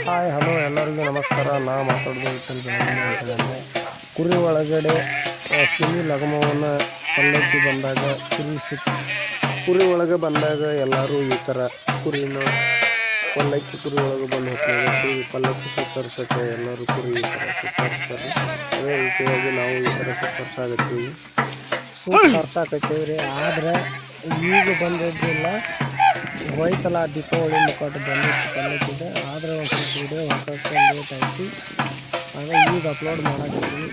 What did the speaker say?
Hi hello ಎಲ್ಲರಿಗೂ ನಮಸ್ಕಾರ. ನಾ ಮಾತಾಡೋದು ಕುರಿ ಒಳಗಡೆ ಸಿಹಿ ಲಗಮವನ್ನು ಪಲ್ಲಕ್ಕಿ ಬಂದಾಗ, ಕುರಿ ಸುತ್ತ, ಕುರಿ ಒಳಗೆ ಬಂದಾಗ ಎಲ್ಲರೂ ಈ ಥರ ಕುರಿನ ಪಲ್ಲಕ್ಕಿ ಕುರಿ ಒಳಗೆ ಬಂದು ಹೋಗ್ತಾರೆ ಪಲ್ಲಕ್ಕಿ ಸುತ್ತರಿಸೋಕ್ಕೆ ಎಲ್ಲರೂ ಕುರಿ ಈ ಥರ ಸುತ್ತರಿಸ್ತಾರೆ. ಅದೇ ರೀತಿಯಾಗಿ ನಾವು ಈ ಥರ ಸುತ್ತರಿಸಾಗುತ್ತೀವಿ ಸುತ್ತರಿಸಾಕತ್ತೀವಿ. ರೀ ಆದರೆ ಈಗ ಬಂದಿದ್ದಿಲ್ಲ. ಹೋಯ್ತಲ್ಲ ದೀಪಾವಳಿ ಮುಖಾಟ ಬಂದಿತ್ತು ಪಲ್ಲಕ್ಕಿದೆ. ಆದರೆ ಒಂದು ಸ್ವಲ್ಪ ವಿಡಿಯೋ ಹೊಸಕ್ಕೆ ಲೇಟ್ ಆಯ್ತು ಹಾಗೆ ಈಗ ಅಪ್ಲೋಡ್ ಮಾಡಾಕತ್ತೀವಿ